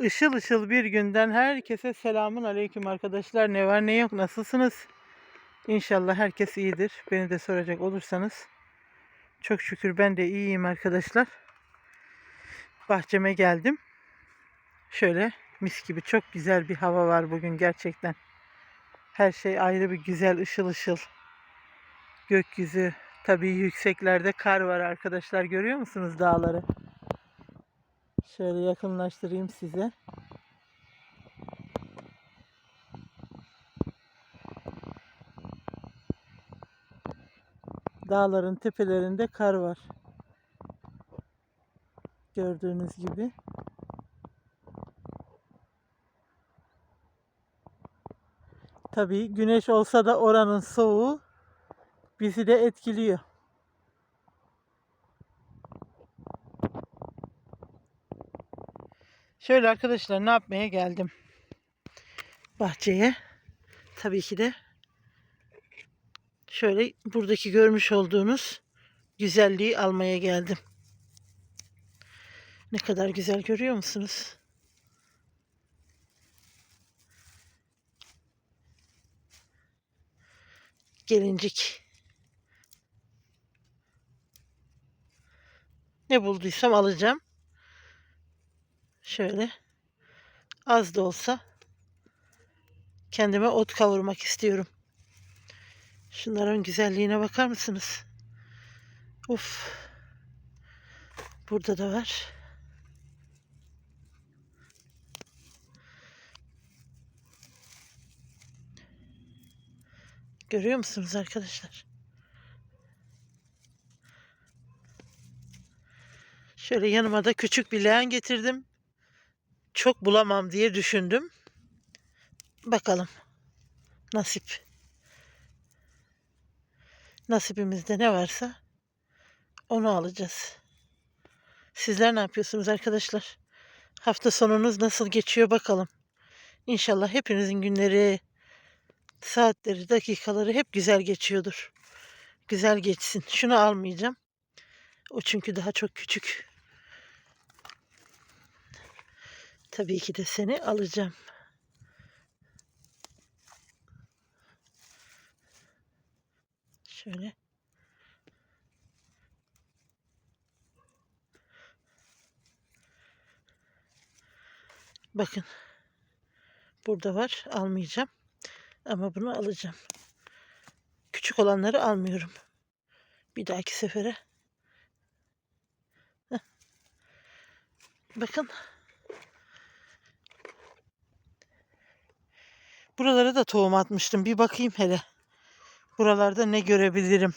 Işıl ışıl bir günden herkese selamun aleyküm arkadaşlar. Ne var ne yok nasılsınız? İnşallah herkes iyidir. Beni de soracak olursanız. Çok şükür ben de iyiyim arkadaşlar. Bahçeme geldim. Şöyle mis gibi çok güzel bir hava var bugün gerçekten. Her şey ayrı bir güzel ışıl ışıl. Gökyüzü tabii yükseklerde kar var arkadaşlar görüyor musunuz dağları? Şöyle yakınlaştırayım size. Dağların tepelerinde kar var. Gördüğünüz gibi. Tabii güneş olsa da oranın soğuğu bizi de etkiliyor. Şöyle arkadaşlar ne yapmaya geldim? Bahçeye. Tabii ki de şöyle buradaki görmüş olduğunuz güzelliği almaya geldim. Ne kadar güzel görüyor musunuz? Gelincik. Ne bulduysam alacağım. Şöyle az da olsa kendime ot kavurmak istiyorum. Şunların güzelliğine bakar mısınız? Uf. Burada da var. Görüyor musunuz arkadaşlar? Şöyle yanıma da küçük bir leğen getirdim. Çok bulamam diye düşündüm. Bakalım. Nasip. Nasibimizde ne varsa onu alacağız. Sizler ne yapıyorsunuz arkadaşlar? Hafta sonunuz nasıl geçiyor bakalım. İnşallah hepinizin günleri, saatleri, dakikaları hep güzel geçiyordur. Güzel geçsin. Şunu almayacağım. O çünkü daha çok küçük. Tabii ki de seni alacağım. Şöyle. Bakın. Burada var. Almayacağım. Ama bunu alacağım. Küçük olanları almıyorum. Bir dahaki sefere. Heh. Bakın. Buralara da tohum atmıştım. Bir bakayım hele. Buralarda ne görebilirim.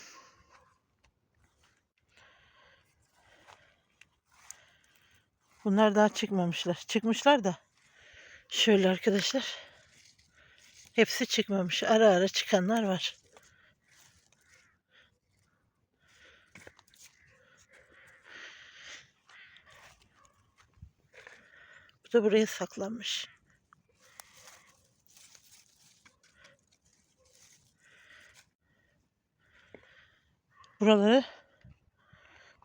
Bunlar daha çıkmamışlar. Çıkmışlar da. Şöyle arkadaşlar. Hepsi çıkmamış. Ara ara çıkanlar var. Bu da buraya saklanmış. Buraları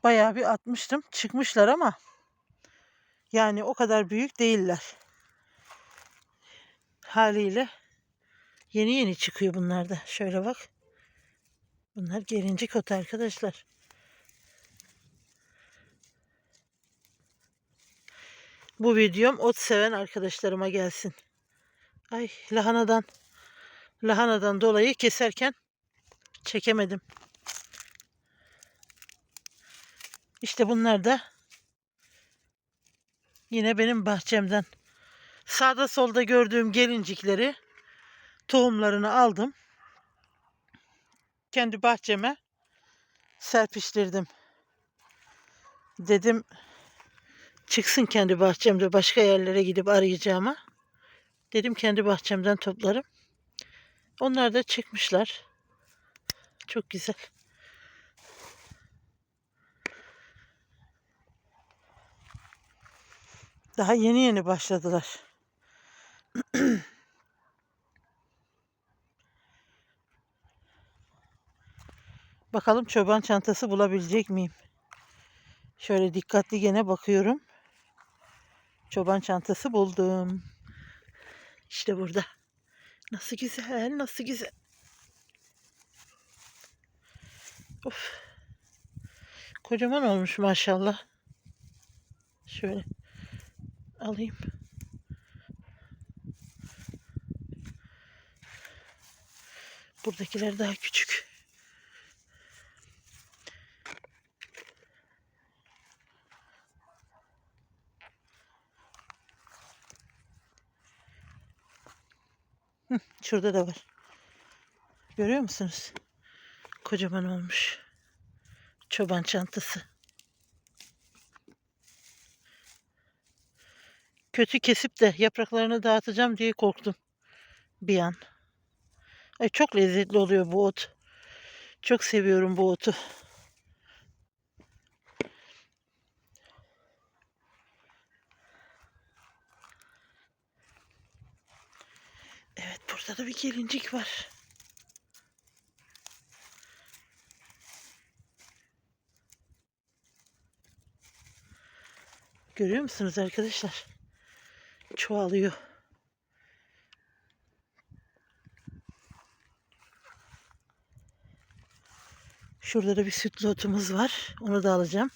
bayağı bir atmıştım. Çıkmışlar ama yani o kadar büyük değiller. Haliyle yeni yeni çıkıyor bunlar da. Şöyle bak. Bunlar gelincik otu arkadaşlar. Bu videom ot seven arkadaşlarıma gelsin. Ay lahanadan lahanadan dolayı keserken çekemedim. İşte bunlar da yine benim bahçemden. Sağda solda gördüğüm gelincikleri tohumlarını aldım. Kendi bahçeme serpiştirdim. Dedim çıksın kendi bahçemde başka yerlere gidip arayacağıma. Dedim kendi bahçemden toplarım. Onlar da çıkmışlar. Çok güzel. Daha yeni yeni başladılar. Bakalım çoban çantası bulabilecek miyim? Şöyle dikkatli gene bakıyorum. Çoban çantası buldum. İşte burada. Nasıl güzel, nasıl güzel. Of. Kocaman olmuş maşallah. Şöyle alayım. Buradakiler daha küçük. Şurada da var. Görüyor musunuz? Kocaman olmuş. Çoban çantası. Kötü kesip de yapraklarını dağıtacağım diye korktum. Bir an. Ay çok lezzetli oluyor bu ot. Çok seviyorum bu otu. Evet burada da bir gelincik var. Görüyor musunuz arkadaşlar? Çoğalıyor. Şurada da bir sütlü otumuz var. Onu da alacağım.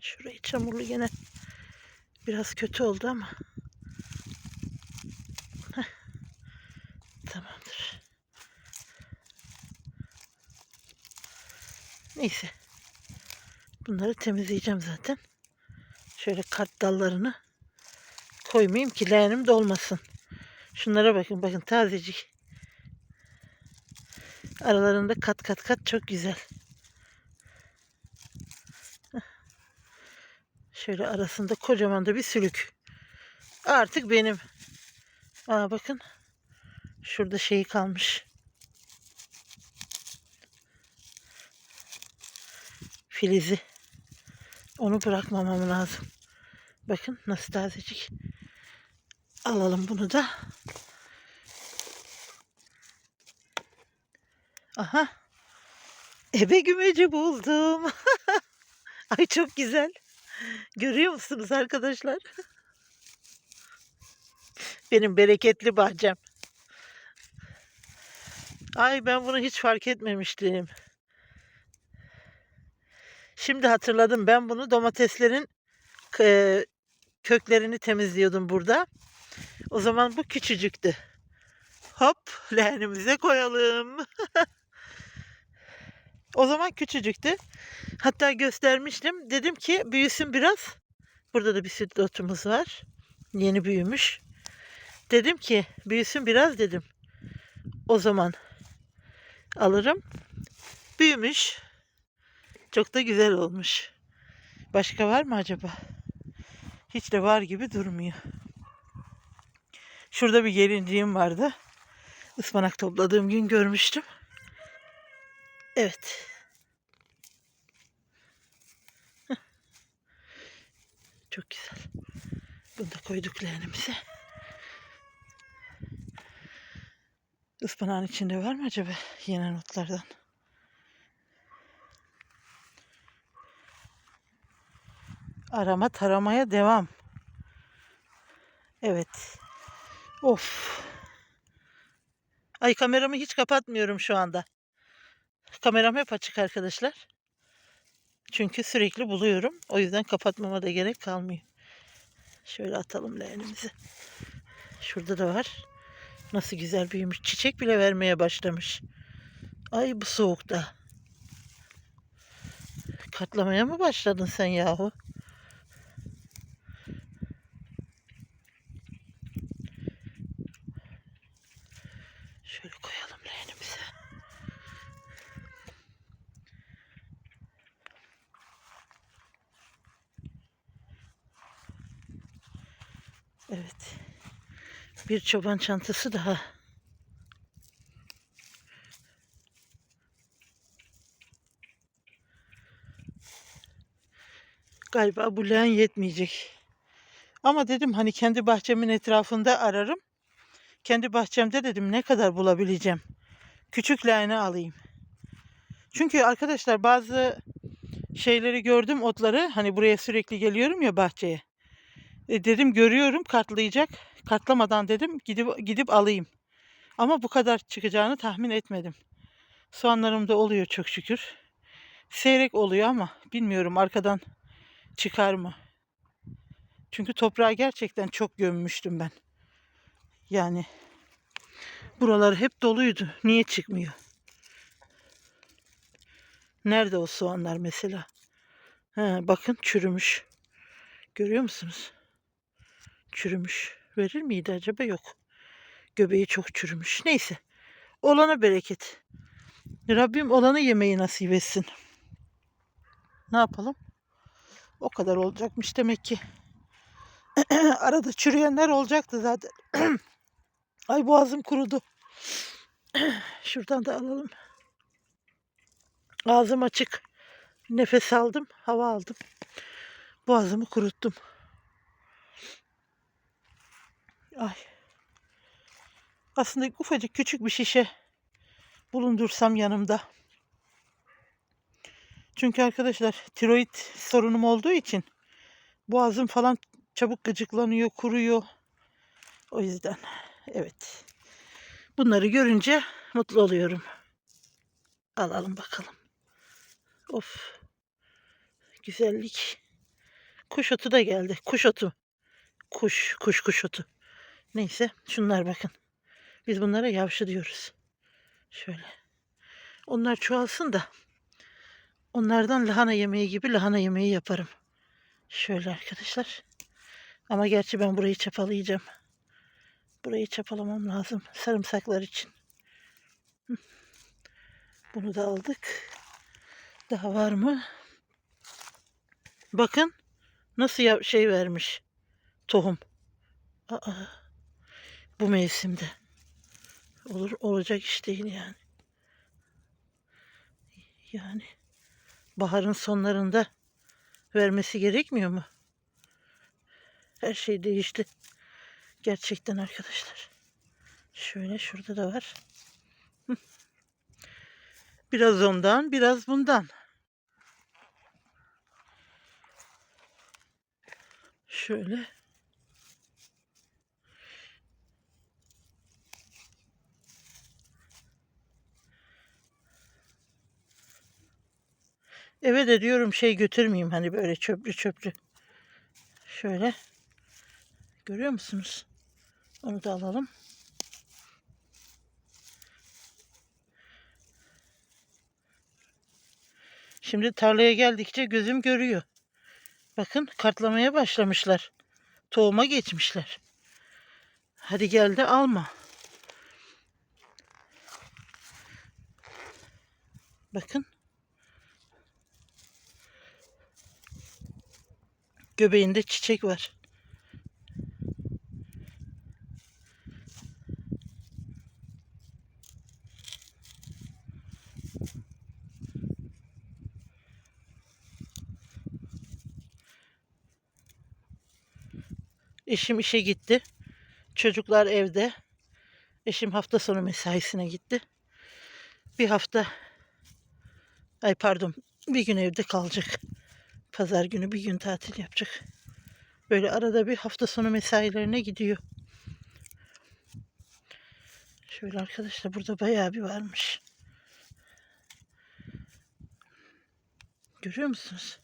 Şurayı çamurlu gene biraz kötü oldu ama. Neyse. Bunları temizleyeceğim zaten. Şöyle kart dallarını koymayayım ki leğenim dolmasın. Şunlara bakın bakın tazecik. Aralarında kat kat kat çok güzel. Şöyle arasında kocaman da bir sülük. Artık benim. Aa bakın. Şurada şeyi kalmış. Filizi. Onu bırakmamam lazım. Bakın nasıl tazecik. Alalım bunu da. Aha. Ebe gümeci buldum. Ay çok güzel. Görüyor musunuz arkadaşlar? Benim bereketli bahçem. Ay ben bunu hiç fark etmemiştim. Şimdi hatırladım. Ben bunu domateslerin e, köklerini temizliyordum burada. O zaman bu küçücüktü. Hop leğenimize koyalım. o zaman küçücüktü. Hatta göstermiştim. Dedim ki büyüsün biraz. Burada da bir süt otumuz var. Yeni büyümüş. Dedim ki büyüsün biraz dedim. O zaman alırım. Büyümüş. Çok da güzel olmuş. Başka var mı acaba? Hiç de var gibi durmuyor. Şurada bir gelinciğim vardı. Ispanak topladığım gün görmüştüm. Evet. Çok güzel. Bunu da koyduk leğenimize. Ispanağın içinde var mı acaba yenen otlardan? Arama taramaya devam. Evet. Of. Ay kameramı hiç kapatmıyorum şu anda. Kameram hep açık arkadaşlar. Çünkü sürekli buluyorum. O yüzden kapatmama da gerek kalmıyor. Şöyle atalım leğenimizi. Şurada da var. Nasıl güzel büyümüş. Çiçek bile vermeye başlamış. Ay bu soğukta. Katlamaya mı başladın sen yahu? Bir çoban çantası daha. Galiba bu leğen yetmeyecek. Ama dedim hani kendi bahçemin etrafında ararım. Kendi bahçemde dedim ne kadar bulabileceğim. Küçük leğene alayım. Çünkü arkadaşlar bazı şeyleri gördüm otları. Hani buraya sürekli geliyorum ya bahçeye. E dedim görüyorum kartlayacak. Kartlamadan dedim gidip gidip alayım. Ama bu kadar çıkacağını tahmin etmedim. Soğanlarım da oluyor çok şükür. Seyrek oluyor ama bilmiyorum arkadan çıkar mı? Çünkü toprağı gerçekten çok gömmüştüm ben. Yani buralar hep doluydu. Niye çıkmıyor? Nerede o soğanlar mesela? Ha, bakın çürümüş. Görüyor musunuz? Çürümüş. Verir miydi acaba? Yok. Göbeği çok çürümüş. Neyse. Olana bereket. Rabbim olanı yemeyi nasip etsin. Ne yapalım? O kadar olacakmış demek ki. Arada çürüyenler olacaktı zaten. Ay boğazım kurudu. Şuradan da alalım. Ağzım açık. Nefes aldım, hava aldım. Boğazımı kuruttum. Ay. Aslında ufacık küçük bir şişe bulundursam yanımda. Çünkü arkadaşlar tiroid sorunum olduğu için boğazım falan çabuk gıcıklanıyor, kuruyor. O yüzden evet. Bunları görünce mutlu oluyorum. Alalım bakalım. Of. Güzellik. Kuş otu da geldi. Kuş otu. Kuş, kuş, kuş otu. Neyse şunlar bakın. Biz bunlara yavşı diyoruz. Şöyle. Onlar çoğalsın da onlardan lahana yemeği gibi lahana yemeği yaparım. Şöyle arkadaşlar. Ama gerçi ben burayı çapalayacağım. Burayı çapalamam lazım sarımsaklar için. Bunu da aldık. Daha var mı? Bakın nasıl şey vermiş. Tohum. Aa, bu mevsimde. Olur olacak iş değil yani. Yani baharın sonlarında vermesi gerekmiyor mu? Her şey değişti. Gerçekten arkadaşlar. Şöyle şurada da var. Biraz ondan, biraz bundan. Şöyle. Eve de diyorum şey götürmeyeyim hani böyle çöplü çöplü. Şöyle. Görüyor musunuz? Onu da alalım. Şimdi tarlaya geldikçe gözüm görüyor. Bakın kartlamaya başlamışlar. Tohuma geçmişler. Hadi gel de alma. Bakın. Göbeğinde çiçek var. Eşim işe gitti. Çocuklar evde. Eşim hafta sonu mesaisine gitti. Bir hafta ay pardon bir gün evde kalacak. Pazar günü bir gün tatil yapacak. Böyle arada bir hafta sonu mesailerine gidiyor. Şöyle arkadaşlar burada bayağı bir varmış. Görüyor musunuz?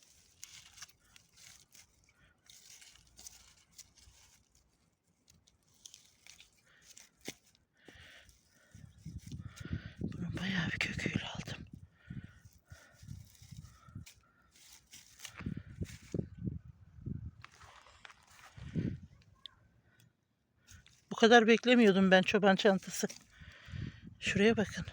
Bunu bayağı bir köküyle aldım. Bu kadar beklemiyordum ben çoban çantası. Şuraya bakın.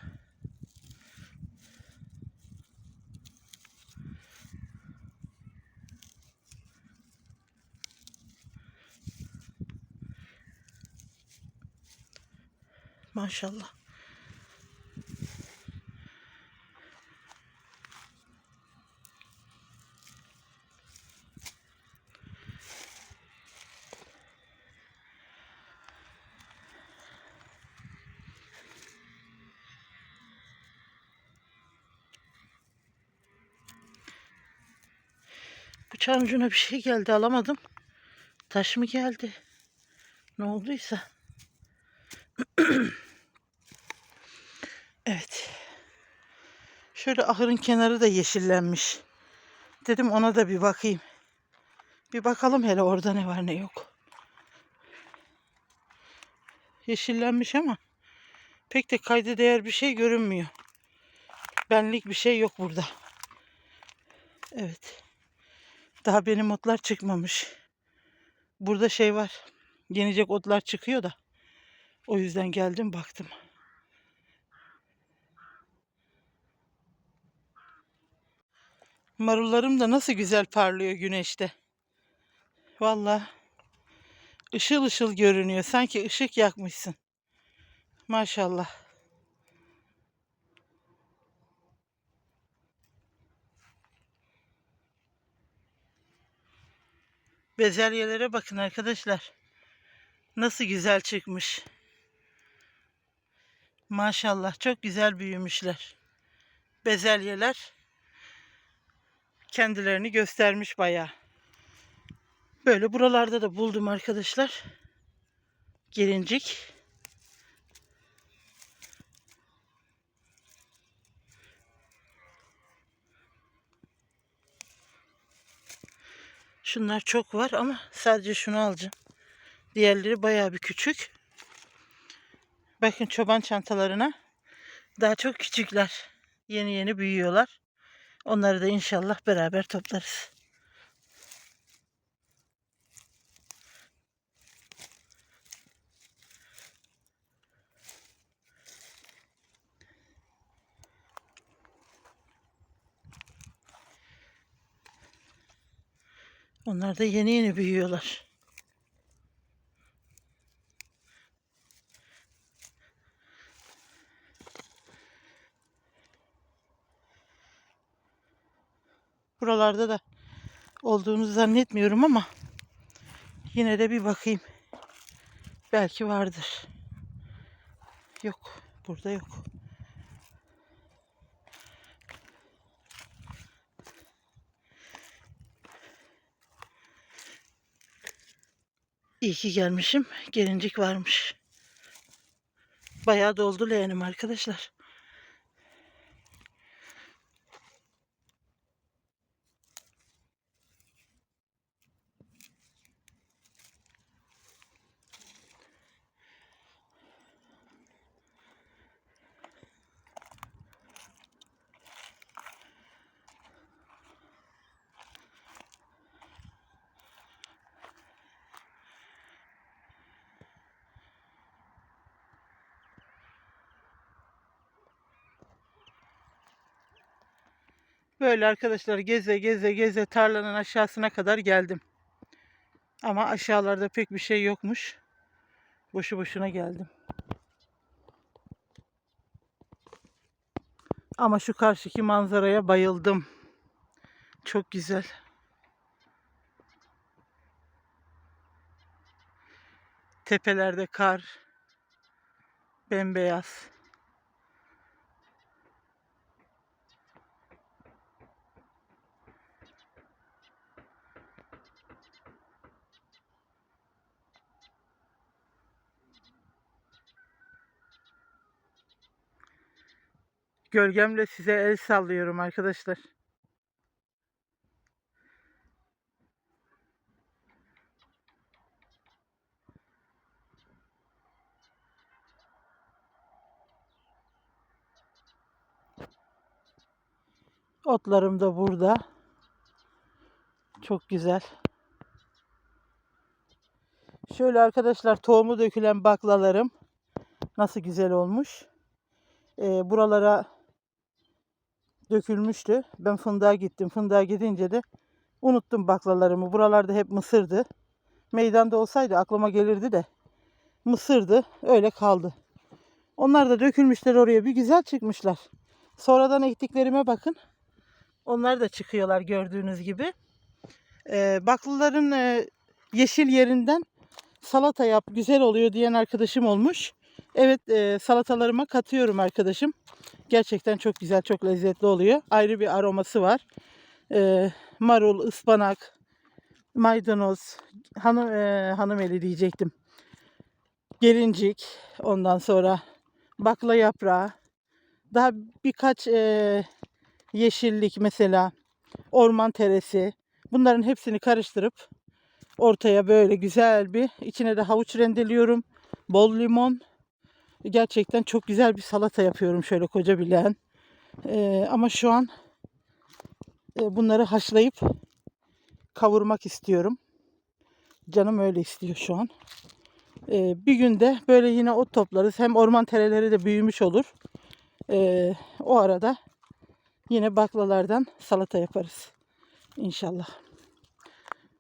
Maşallah. Bıçağın ucuna bir şey geldi alamadım. Taş mı geldi? Ne olduysa. evet. Şöyle ahırın kenarı da yeşillenmiş. Dedim ona da bir bakayım. Bir bakalım hele orada ne var ne yok. Yeşillenmiş ama pek de kayda değer bir şey görünmüyor. Benlik bir şey yok burada. Evet. Daha benim otlar çıkmamış. Burada şey var. Yenecek otlar çıkıyor da. O yüzden geldim baktım. Marullarım da nasıl güzel parlıyor güneşte. Vallahi ışıl ışıl görünüyor. Sanki ışık yakmışsın. Maşallah. Bezelyelere bakın arkadaşlar. Nasıl güzel çıkmış. Maşallah çok güzel büyümüşler. Bezelyeler kendilerini göstermiş bayağı. Böyle buralarda da buldum arkadaşlar. Gelincik. Şunlar çok var ama sadece şunu alacağım. Diğerleri bayağı bir küçük. Bakın çoban çantalarına daha çok küçükler. Yeni yeni büyüyorlar. Onları da inşallah beraber toplarız. Onlar da yeni yeni büyüyorlar. Buralarda da olduğunu zannetmiyorum ama yine de bir bakayım. Belki vardır. Yok. Burada yok. İyi ki gelmişim. Gelincik varmış. Bayağı doldu leğenim arkadaşlar. Böyle arkadaşlar geze geze geze tarlanın aşağısına kadar geldim. Ama aşağılarda pek bir şey yokmuş. Boşu boşuna geldim. Ama şu karşıki manzaraya bayıldım. Çok güzel. Tepelerde kar. Bembeyaz. Gölgemle size el sallıyorum arkadaşlar. Otlarım da burada. Çok güzel. Şöyle arkadaşlar tohumu dökülen baklalarım nasıl güzel olmuş. Ee, buralara dökülmüştü. Ben fındığa gittim. Fındığa gidince de unuttum baklalarımı. Buralarda hep mısırdı. Meydanda olsaydı aklıma gelirdi de mısırdı. Öyle kaldı. Onlar da dökülmüşler oraya. Bir güzel çıkmışlar. Sonradan ektiklerime bakın. Onlar da çıkıyorlar gördüğünüz gibi. Ee, baklıların e, yeşil yerinden salata yap güzel oluyor diyen arkadaşım olmuş. Evet e, salatalarıma katıyorum arkadaşım. Gerçekten çok güzel, çok lezzetli oluyor. Ayrı bir aroması var. e, marul, ıspanak, maydanoz, hanım e, hanım eli diyecektim. Gelincik, ondan sonra bakla yaprağı, daha birkaç e, yeşillik mesela orman teresi. Bunların hepsini karıştırıp ortaya böyle güzel bir içine de havuç rendeliyorum. Bol limon. Gerçekten çok güzel bir salata yapıyorum şöyle koca bileğen. E, ama şu an e, bunları haşlayıp kavurmak istiyorum. Canım öyle istiyor şu an. Ee, bir günde böyle yine ot toplarız. Hem orman tereleri de büyümüş olur. Ee, o arada yine baklalardan salata yaparız. İnşallah.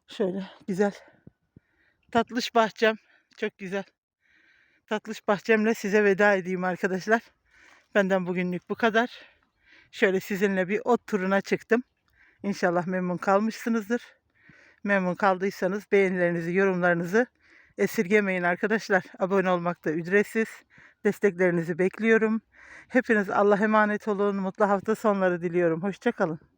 Şöyle güzel. Tatlış bahçem. Çok güzel. Tatlış bahçemle size veda edeyim arkadaşlar. Benden bugünlük bu kadar. Şöyle sizinle bir ot turuna çıktım. İnşallah memnun kalmışsınızdır. Memnun kaldıysanız beğenilerinizi, yorumlarınızı esirgemeyin arkadaşlar. Abone olmak da ücretsiz. Desteklerinizi bekliyorum. Hepiniz Allah emanet olun. Mutlu hafta sonları diliyorum. Hoşçakalın.